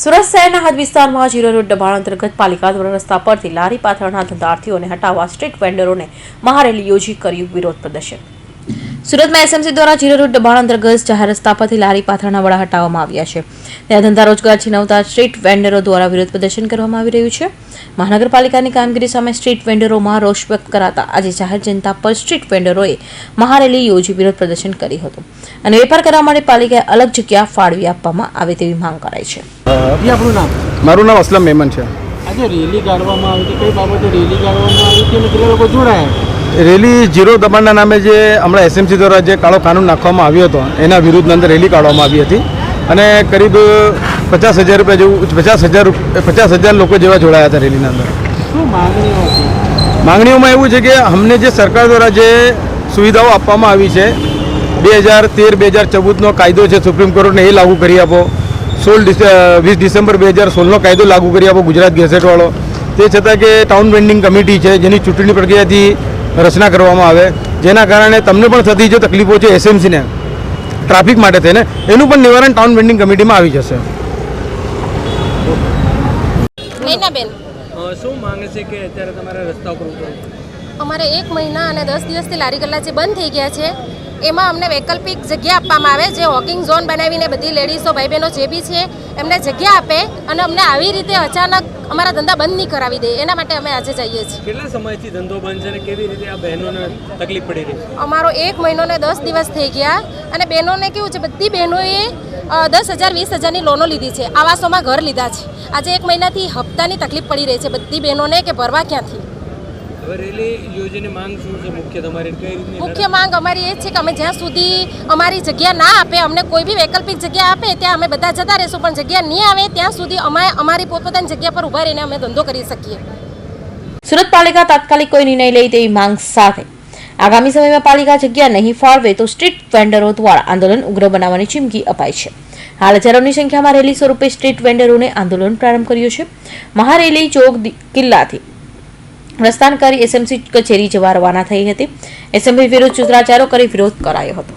સુરત શહેરના હદ વિસ્તારમાં જીરો રોડ દબાણ અંતર્ગત પાલિકા દ્વારા રસ્તા પરથી લારી પાથરના ધંધાર્થીઓને હટાવવા સ્ટ્રીટ વેન્ડરોને મહારેલી યોજી કર્યું વિરોધ પ્રદર્શન. સુરતમાં એસએમસી દ્વારા જીરો રૂટ દબાણ અંતર્ગત જાહેર રસ્તા પરથી લારી પાથરના વડા હટાવવામાં આવ્યા છે. ત્યાં ધંધા રોજગાર છીનવતા સ્ટ્રીટ વેન્ડરો દ્વારા વિરોધ પ્રદર્શન કરવામાં આવી રહ્યું છે. મહાનગરપાલિકાની કામગીરી સામે સ્ટ્રીટ વેન્ડરોમાં રોષ વ્યક્ત કરાતા આજે જાહેર જનતા પર સ્ટ્રીટ વેન્ડરોએ મહારેલી યોજી વિરોધ પ્રદર્શન કર્યું હતું. અને વેપાર કરવા માટે પાલિકાએ અલગ જગ્યા ફાળવી આપવામાં આવે તેવી માંગ કરાઈ છે. આપણું નામ? મારું નામ અસલમ મેમન છે. આજે રેલી કાઢવામાં આવી હતી. કઈ બાબતે રેલી કાઢવામાં આવી હતી અને કેટલા લોકો જોડાયા? રેલી જીરો દબાણના નામે જે હમણાં એસએમસી દ્વારા જે કાળો કાનૂન નાખવામાં આવ્યો હતો એના વિરુદ્ધની અંદર રેલી કાઢવામાં આવી હતી. અને કરીબ પચાસ હજાર રૂપિયા જેવું પચાસ હજાર પચાસ હજાર લોકો જેવા જોડાયા હતા રેલીના અંદર. માંગણીઓમાં એવું છે કે અમને જે સરકાર દ્વારા જે સુવિધાઓ આપવામાં આવી છે બે હજાર તેર બે હજાર ચૌદનો કાયદો છે સુપ્રીમ કોર્ટને એ લાગુ કરી આપો. સોળ વીસ ડિસેમ્બર બે હજાર સોળનો કાયદો લાગુ કરી આપો ગુજરાત ગેસેટવાળો તે છતાં કે ટાઉન વેન્ડિંગ કમિટી છે જેની ચૂંટણી પ્રક્રિયાથી રચના કરવામાં આવે જેના કારણે તમને પણ થતી જે તકલીફો છે એસએમસીને ટ્રાફિક માટે થઈને એનું પણ નિવારણ ટાઉન વેન્ડિંગ કમિટીમાં આવી જશે. શું માંગે કે અત્યારે તમારે રસ્તા ઉપર ઉતરવું? અમારે એક મહિના અને દસ દિવસથી લારી ગલ્લા જે બંધ થઈ ગયા છે એમાં અમને વૈકલ્પિક જગ્યા આપવામાં આવે જે વોકિંગ ઝોન બનાવીને બધી લેડીઝો ભાઈ બહેનો જે બી છે એમને જગ્યા આપે અને અમને આવી રીતે અચાનક અમારા ધંધા બંધ નહીં કરાવી દે. એના માટે અમે આજે જઈએ છીએ. કેટલા સમયથી ધંધો બંધ છે અને કેવી રીતે આ બહેનોને તકલીફ પડી રહી અમારો એક મહિનો ને દસ દિવસ થઈ ગયા અને બહેનોને કેવું છે બધી બહેનોએ દસ હજાર વીસ હજારની લોનો લીધી છે. આવાસોમાં ઘર લીધા છે. આજે એક મહિનાથી હપ્તાની તકલીફ પડી રહી છે બધી બહેનોને કે ભરવા ક્યાંથી? મુખ્ય માંગ અમારી એ જ છે કે અમે જ્યાં સુધી અમારી જગ્યા ના આપે અમને કોઈ બી વૈકલ્પિક જગ્યા આપે ત્યાં અમે બધા જતા રહીશું. પણ જગ્યા નહીં આવે ત્યાં સુધી અમે અમારી પોતપોતાની જગ્યા પર ઊભા રહીને અમે ધંધો કરી શકીએ. સુરત પાલિકા તાત્કાલિક કોઈ નિર્ણય લે તેવી માંગ સાથે. આગામી સમયમાં પાલિકા જગ્યા નહીં ફાળવે તો સ્ટ્રીટ વેન્ડરો દ્વારા આંદોલન ઉગ્ર બનાવવાની ચીમકી અપાઈ છે. હાલ હજારોની સંખ્યામાં રેલી સ્વરૂપે સ્ટ્રીટ વેન્ડરોને આંદોલન પ્રારંભ કર્યો છે. મહારેલી ચોક કિલ્લાથી પ્રસ્થાન કરી એસએમસી કચેરી જવા રવાના થઈ હતી. એસએમસી વિરુદ્ધ સૂત્રાચારો કરી વિરોધ કરાયો હતો.